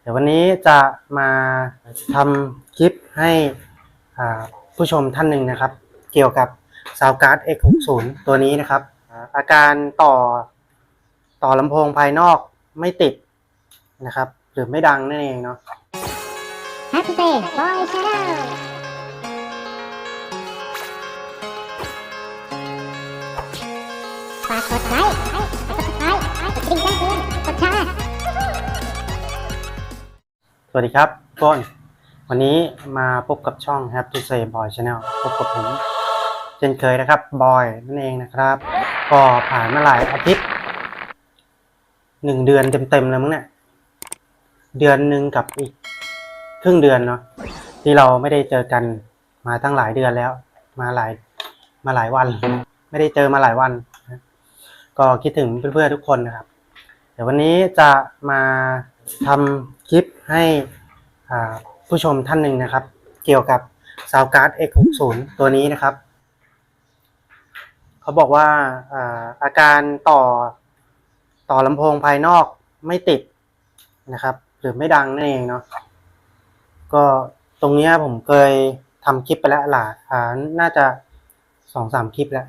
เดี๋ยววันนี้จะมาทำคลิปให้ผู้ชมท่านหนึ่งนะครับ เกี่ยวกับ s o u n d c a r d X60 ตัวนี้นะครับ อาการต่อต่อลำโพงภายนอกไม่ติดนะครับ หรือไม่ดังนั่นเองเนาะ Happy Day Boy Channel ฝากกดไลค์กด subscribe กดกระดิ่งแจ้งเตือนกดแชร์ วัสดีครับทุกคนวันนี้มาพบกับช่อง Happy to Say Boy Channel พบกับผมเช่นเคยนะครับบอยนั่นเองนะครับ ก็ผ่านมาหลายอาทิตย์หนึ่งเดือนเต็มๆแล้วมั้งเนี่ยเดือนหนึ่งกับอีกครึ่งเดือนเนาะที่เราไม่ได้เจอกันมาตั้งหลายเดือนแล้ว มาหลายมาหลายวัน ไม่ได้เจอมาหลายวันก็คิดถึงเพื่อนๆทุกคนนะครับเดี๋ยววันนี้จะมาทำ คลิปให้ผู้ชมท่านหนึ่งนะครับ เกี่ยวกับ s o u n d c a r d X60 ตัวนี้นะครับ เขาบอกว่าอาการต่อต่อลำโพงภายนอกไม่ติดนะครับ หรือไม่ดังนั่นเองเนาะก็ตรงนี้ผมเคยทำคลิปไปแล้วหลายอ่าน่าจะสองสามคลิปแล้ว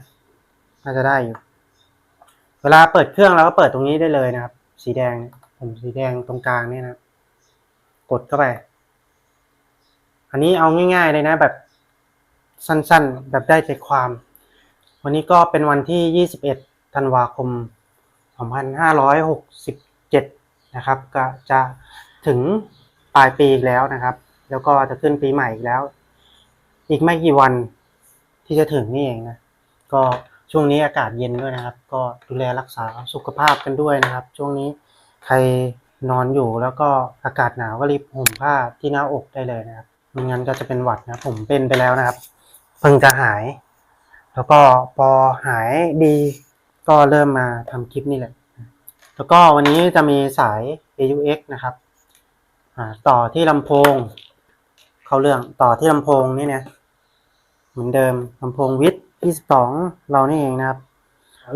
น่าจะได้อยู่ เวลาเปิดเครื่องเราก็เปิดตรงนี้ได้เลยนะครับ สีแดงผมสีแดงตรงกลางเนี่ยนะครับ กดเข้าไป อันนี้เอาง่าย ๆ เลยนะแบบสั้นๆ แบบได้ใจความ วันนี้ก็เป็นวันที่ 21 ธันวาคม 2567 นะครับ ก็จะถึงปลายปีอีกแล้วนะครับ แล้วก็จะขึ้นปีใหม่อีกแล้ว อีกไม่กี่วันที่จะถึงนี่เองนะ ก็ช่วงนี้อากาศเย็นด้วยนะครับ ก็ดูแลรักษาสุขภาพกันด้วยนะครับ ช่วงนี้ใคร นอนอยู่แล้วก็อากาศหนาวก็รีบห่มผ้าที่หน้าอกได้เลยนะครับไม่งั้นก็จะเป็นหวัดนะผมเป็นไปแล้วนะครับ เพิ่งจะหาย แล้วก็พอหายดีก็เริ่มมาทำคลิปนี่แหละ แล้วก็วันนี้จะมีสาย AUX นะครับต่อที่ลำโพง เข้าเรื่องต่อที่ลำโพงนี่นะเหมือนเดิมลำโพงวิทย์22 เรานี่เองนะครับ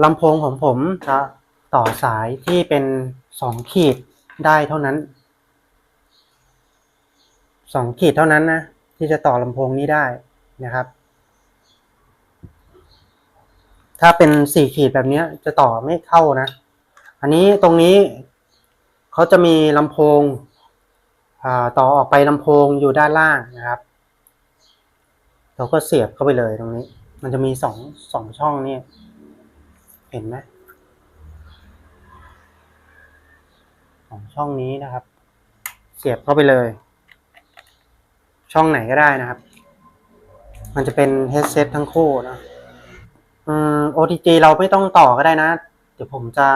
ลำโพงของผมจะต่อสายที่เป็นสองขีด ได้เท่านั้นสองขีดเท่านั้นนะ ที่จะต่อลำโพงนี้ได้นะครับ ถ้าเป็นสี่ขีดแบบนี้จะต่อไม่เข้านะ อันนี้ตรงนี้เขาจะมีลำโพงต่อออกไปลำโพงอยู่ด้านล่างนะครับ เราก็เสียบเข้าไปเลยตรงนี้ มันจะมีสองสองช่องนี่ เห็นไหม สองช่องนี้นะครับ เสียบเข้าไปเลย ช่องไหนก็ได้นะครับ มันจะเป็นเฮดเซตทั้งคู่นะอืม OTG เราไม่ต้องต่อก็ได้นะ เดี๋ยวผมจะ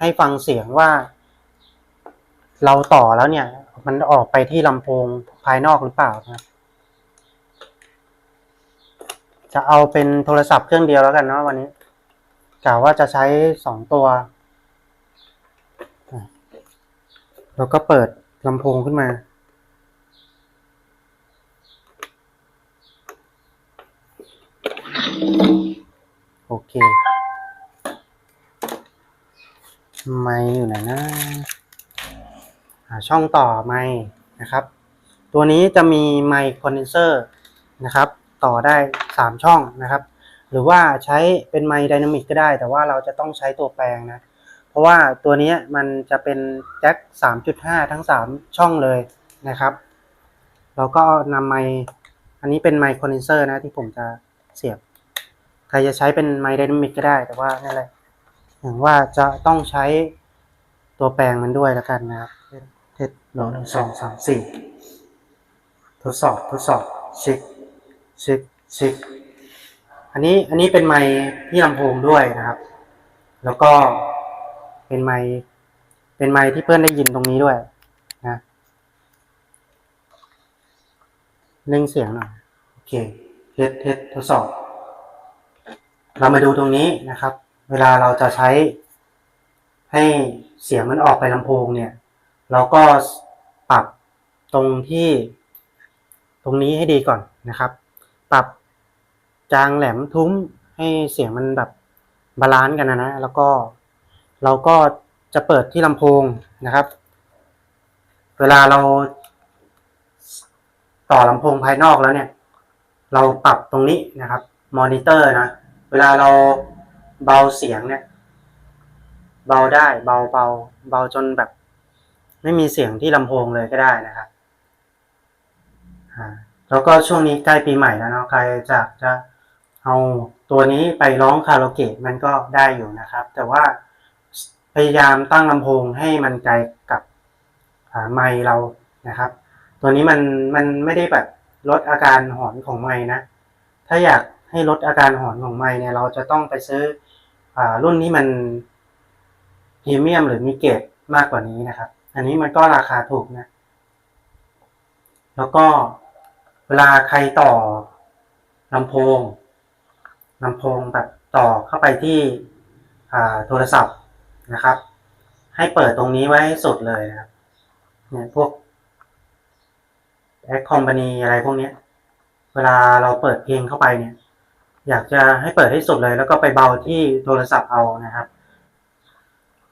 ให้ฟังเสียงว่า เราต่อแล้วเนี่ย มันออกไปที่ลำโพงภายนอกหรือเปล่านะจะเอาเป็นโทรศัพท์เครื่องเดียวแล้วกันเนาะวันนี้กะว่าจะใช้สองตัวอะ แล้วก็เปิดลำโพงขึ้นมา โอเค ไมค์อยู่ไหนนะหาช่องต่อไมค์นะครับ ตัวนี้จะมีไมค์คอนเดนเซอร์นะครับ ต่อได้สามช่องนะครับ หรือว่าใช้เป็นไมค์ไดนามิกก็ได้ แต่ว่าเราจะต้องใช้ตัวแปลงนะ เพราะว่าตัวนี้มันจะเป็นแจ็ค 3.5 ทั้ง 3 ช่องเลยนะครับเราก็นำไมอันนี้เป็นไมค์คอนเนเซอร์นะที่ผมจะเสียบ ใครจะใช้เป็นไมค์ไดนามิกก็ได้ แต่ว่านั่นแหละอย่างว่าจะต้องใช้ตัวแปลงมันด้วยแล้วกันนะครับเทสโหลหนึ่งสองสามสี่ทดสอบทดสอบช็คช็คช็คอันนี้อันนี้เป็นไมที่ลำโพงด้วยนะครับ แล้วก็ เป็นไมเป็นไมที่เพื่อนได้ยินตรงนี้ด้วยนะเร่งเสียงหน่อยโอเคเทสเทสทดสอบ เรามาดูตรงนี้นะครับ เวลาเราจะใช้ให้เสียงมันออกไปลำโพงเนี่ย เราก็ปรับตรงที่ ตรงนี้ให้ดีก่อนนะครับ ปรับจางแหลมทุ้มให้เสียงมันแบบบาลานซ์กันนะนะ แล้วก็ เราก็จะเปิดที่ลำโพงนะครับ เวลาเรา ต่อลำโพงภายนอกแล้วเนี่ย เราปรับตรงนี้นะครับมอนิเตอร์นะ เวลาเราเบาเสียงเนี่ย เบาได้เบาเบาเบาจนแบบ ไม่มีเสียงที่ลำโพงเลยก็ได้นะครับแล้วก็ช่วงนี้ใกล้ปีใหม่แล้วเนาะใครจะจะเอาตัวนี้ไปร้องคาราโอเกะมันก็ได้อยู่นะครับ แต่ว่า พยายามตั้งลำโพงให้มันไกลกับไมค์เรานะครับ ตัวนี้มันมันไม่ได้แบบลดอาการหอนของไม้นะ ถ้าอยากให้ลดอาการหอนของไม้เนี่ยเราจะต้องไปซื้ออรุ่นที่มันพรีเมียมหรือมีเกรดมากกว่านี้นะครับ อันนี้มันก็ราคาถูกนะ แล้วก็เวลาใครต่อลำโพงลำโพงแบบต่อเข้าไปที่โทรศัพท์ นะครับ ให้เปิดตรงนี้ไว้ให้สุดเลยนะครับเนี่ยพวกแอคคอมพานีอะไรพวกเนี้ยเวลาเราเปิดเพลงเข้าไปเนี่ย อยากจะให้เปิดให้สุดเลย แล้วก็ไปเบาที่โทรศัพท์เอานะครับ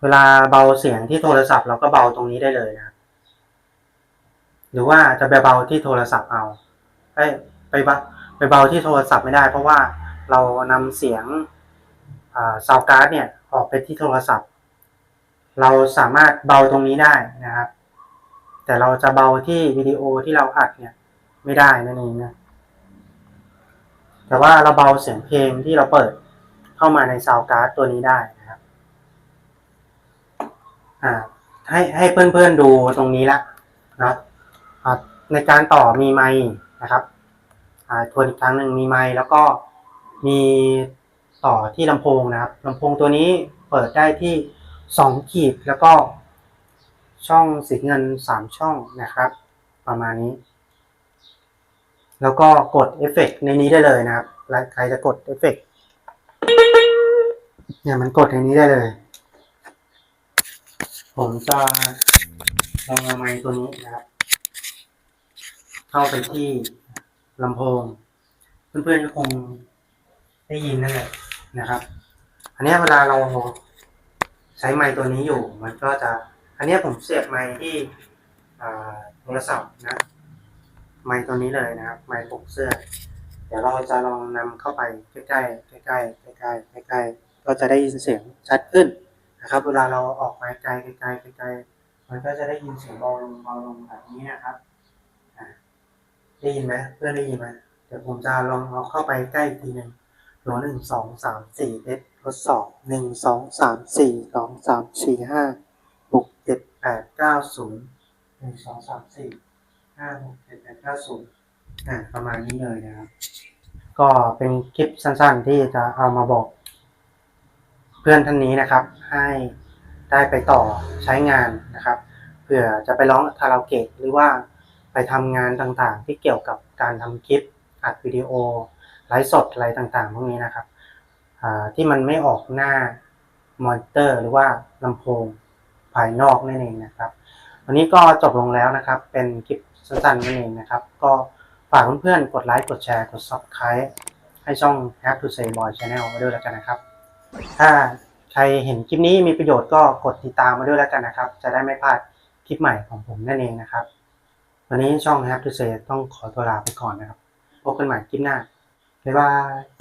เวลาเบาเสียงที่โทรศัพท์เราก็เบาตรงนี้ได้เลยนะครับ หรือว่าจะไปเบาที่โทรศัพท์เอาไปไปเบาไปเบาที่โทรศัพท์ไม่ได้ เพราะว่าเรานำเสียงซาวการ์ดเนี่ยออกไปที่โทรศัพท์ เราสามารถเบาตรงนี้ได้นะครับ แต่เราจะเบาที่วิดีโอที่เราอัดเนี่ยไม่ได้นั่นเองนะแต่ว่าเราเบาเสียงเพลงที่เราเปิดเข้ามาในซาวการ์ดตัวนี้ได้นะครับอ่าให้ให้เพื่อนๆดูตรงนี้ละนะในการต่อมีไมค์นะครับอ่าทวนอีกครั้งหนึ่งมีไมค์แล้วก็มีต่อที่ลำโพงนะครับลำโพงตัวนี้เปิดได้ที่ สองขีดแล้วก็ช่องสีเงินสามช่องนะครับ ประมาณนี้ แล้วก็กดเอฟเฟกต์ในนี้ได้เลยนะครับแล้วใครจะกดเอฟเฟกต์เนี่ยมันกดในนี้ได้เลย ผมจะลองเอาไมค์ตัวนี้นะครับ เข้าไปที่ลำโพง เพื่อนๆก็คงได้ยินนั่นแหละนะครับ อันนี้เวลาเรา ใช้ไมค์ตัวนี้อยู่ มันก็จะ อันนี้ผมเสียบไมค์ที่อ่าโทรศัพท์นะ ไมค์ตัวนี้เลยนะครับ ไมค์ปกเสื้อ เดี๋ยวเราจะลองนำเข้าไปใกล้ๆใกล้ๆใกล้ๆใกล้ๆใกล้ๆก็จะได้ยินเสียงชัดขึ้นนะครับ เวลาเราออกไมค์ไกลๆไกลไกลๆมันก็จะได้ยินเสียงเบาลงเบาลงแบบนี้นะครับได้ยินไหมเพื่อนได้ยินไหมเดี๋ยวผมจะลองเอาเข้าไปใกล้อีกทีหนึ่งหนึ่งสองสามสี่เอส ทดสอบหนึ่งสองสามสี่สองสามสี่ห้าหกเจ็ดแปดเก้าศูนย์หนึ่งสองสามสี่ห้าหกเจ็ดแปดเก้าศูนย์อ่าประมาณนี้เลยนะครับ ก็เป็นคลิปสั้นๆที่จะเอามาบอก เพื่อนท่านนี้นะครับ ให้ได้ไปต่อใช้งานนะครับเผื่อจะไปร้องคาราโอเกะหรือว่าไปทำงานต่างๆ ที่เกี่ยวกับการทำคลิปอัดวิดีโอไลฟ์สดอะไรต่างๆ พวกนี้นะครับ ที่มันไม่ออกหน้ามอนิเตอร์ หรือว่าลำโพงภายนอกนั่นเองนะครับวันนี้ก็จบลงแล้วนะครับ เป็นคลิปสั้นๆนั่นเองนะครับ ก็ฝากเพื่อนๆ กดไลค์ กดแชร์ กด subscribe ให้ช่อง Have to Say Boy Channel มาด้วยแล้วกันนะครับ ถ้าใครเห็นคลิปนี้มีประโยชน์ก็กดติดตามมาด้วยแล้วกันนะครับ จะได้ไม่พลาดคลิปใหม่ของผมนั่นเองนะครับ วันนี้ช่อง Have to Say ต้องขอตัวลาไปก่อนนะครับ พบกันใหม่คลิปหน้า บ๊ายบาย